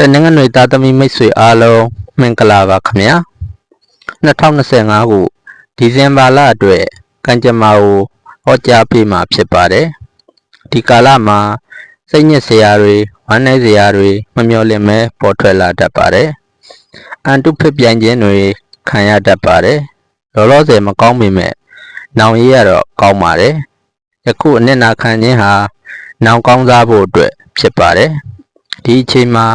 တနင်္ဂနွေသားသမီးမိတ်ဆွေအားလုံးမင်္ဂလာပါခင်ဗျာ2025ခုဒီဇင်ဘာလအတွက်ကံကြမ္မာကိုဟောကြားပေးမှာဖြစ်ပါတယ်ဒီကာလမှာစိတ်ညစ်စရာတွေဝမ်းနည်းစရာတွေမမျှော်လင့်မဲပေါ်ထွက်လာတတ်ပါတယ်အန်တုဖြစ်ပြိုင်ခြင်းတွေခံရတတ်ပါတယ်လောလောဆယ်မကောင်းပေမဲ့နောင်ရေးရတော့ကောင်းပါတယ်ယခုအနစ်နာခံခြင်းဟာနောင်ကောင်းစားဖို့အတွက်ဖြစ်ပါတယ်ဒီအချိန်မှာ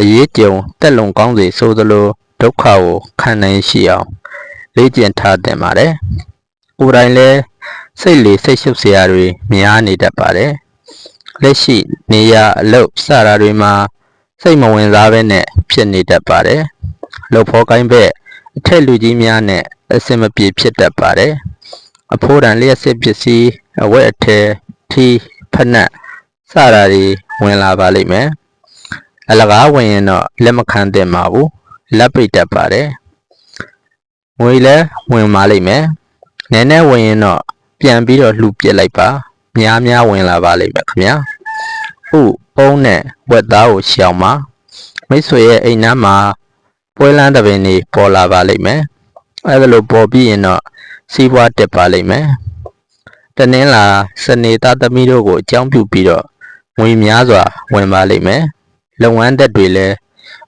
အရေးကြုံတက်လုံကောင်းစေဆိုသလိုဒုက္ခကိုခံနိုင်ရှိအောင်လေ့ကျင့်ထားသင့်ပါတယ်။ကိုယ်တိုင်လည်းစိတ်လေစိတ်ရှုပ်စရာတွေများနေတတ်ပါတယ်။လက်ရှိနေရအလုပ်စတာတွေမှာစိတ်မဝင်စားဘဲနဲ့ဖြစ်နေတတ်ပါတယ်။လှုပ်ဖော်ကိုင်းဘက်အထက်လူကြီးများနဲ့အစင်မပြေဖြစ်တတ်ပါတယ်။အဖိုးတန်လျှက်စစ်ပစ္စည်းအဝတ်အထည်ထီဖက်နက်စတာတွေဝင်လာပါလိမ့်မယ်။ အလကားဝင်ရင်တော့လက်မခံသင့်ပါဘူးလက်ပိတ်တတ်ပါတယ်ငွေလည်းဝင်ပါလိမ့်မယ်နည်းနည်းဝင်ရင်တော့ပြန်ပြီးတော့လှူပစ်လိုက်ပါများများဝင်လာပါလိမ့်မယ်ခင်ဗျာဥပုံးနဲ့ဝက်သားကိုရှောင်ပါမိတ်ဆွေရဲ့အိမ်နားမှာပွဲလန်းတပင်တွေပေါ်လာပါလိမ့်မယ်အဲဒါလိုပေါ်ပြီးရင်တော့စီးပွားတက်ပါလိမ့်မယ်တနင်္လာစနေသားသမီးတို့ကိုအကြောင်းပြုပြီးတော့ငွေများစွာဝင်ပါလိမ့်မယ် လုပ်ငန်းသက်တွေလည်း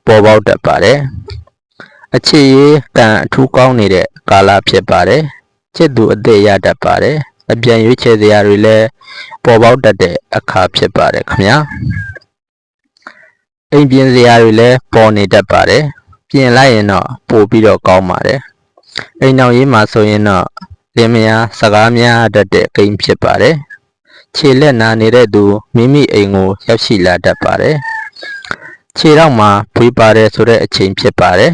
ပေါ်ပေါက်တတ်ပါတယ်။အခြေရေးကံအထူးကောင်းနေတဲ့ကာလဖြစ်ပါတယ်။ချစ်သူအသက်ရတတ်ပါတယ်။အပြန်ရွေးချယ်စရာတွေလည်းပေါ်ပေါက်တတ်တဲ့အခါဖြစ်ပါတယ်ခင်ဗျာ။အိမ်ပြင်စရာတွေလည်းပေါ်နေတတ်ပါတယ်။ပြင်လိုက်ရင်တော့ပိုပြီးတော့ကောင်းပါတယ်။အိမ်နောက်ရေးမှာဆိုရင်တော့လင်းမယားစကားများတတ်တဲ့ကိန်းဖြစ်ပါတယ်။ခြေလက်နာနေတဲ့သူမိမိအိမ်ကိုရောက်ရှိလာတတ်ပါတယ်။ ခြေတော့မှာဖွေးပါတယ်ဆိုတဲ့အချိန်ဖြစ်ပါတယ်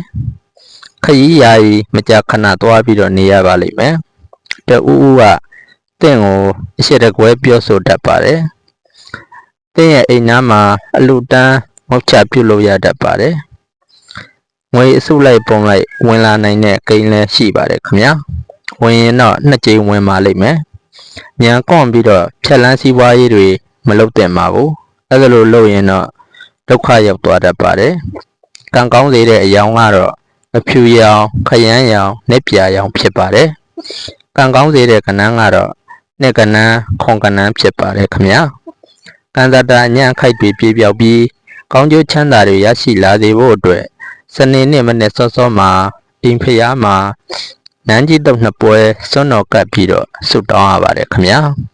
ခရီးယာယီမကြာခဏသွားပြီးတော့နေရပါလိမ့်မယ်တူဦးကတင့်ကိုအရှိတကွဲပြောဆိုတတ်ပါတယ်တင့်ရဲ့အိမ်နားမှာအလူတန်းငေါက်ချပြုတ်လို့ရတတ်ပါတယ်ငွေအစုလိုက်ပုံလိုက်ဝင်လာနိုင်တဲ့ကိန်းလည်းရှိပါတယ်ခင်ဗျာဝင်ရင်တော့နှစ်ကြိမ်ဝင်ပါလိမ့်မယ်ညံကွန်ပြီးတော့ဖြက်လန်းစည်းပွားရေးတွေမလုပ်သင့်ပါဘူးအဲ့ဒါလိုလုပ်ရင်တော့ ဒုက္ခရောက်သွားတတ်ပါတယ်။ကံကောင်းစေတဲ့အယောင်ကတော့အဖြူရောင်၊ခရမ်းရောင်၊နှက်ပြာရောင်ဖြစ်ပါတယ်။ကံကောင်းစေတဲ့ကဏ္ဍကတော့နှက်ကဏ္ဍခွန်ကဏ္ဍဖြစ်ပါတယ်ခင်ဗျာ။ကံသတ္တညံ့ခိုက်တွေပြေပြောက်ပြီးကောင်းကျိုးချမ်းသာတွေရရှိလာစေဖို့အတွက်စနေနေ့မနေ့စောစောမှာအိမ်ဖျားမှာနန်းကြီးတုပ်နှစ်ပွဲစွန့်တော်ကပ်ပြီးတော့ဆုတောင်းရပါတယ်ခင်ဗျာ။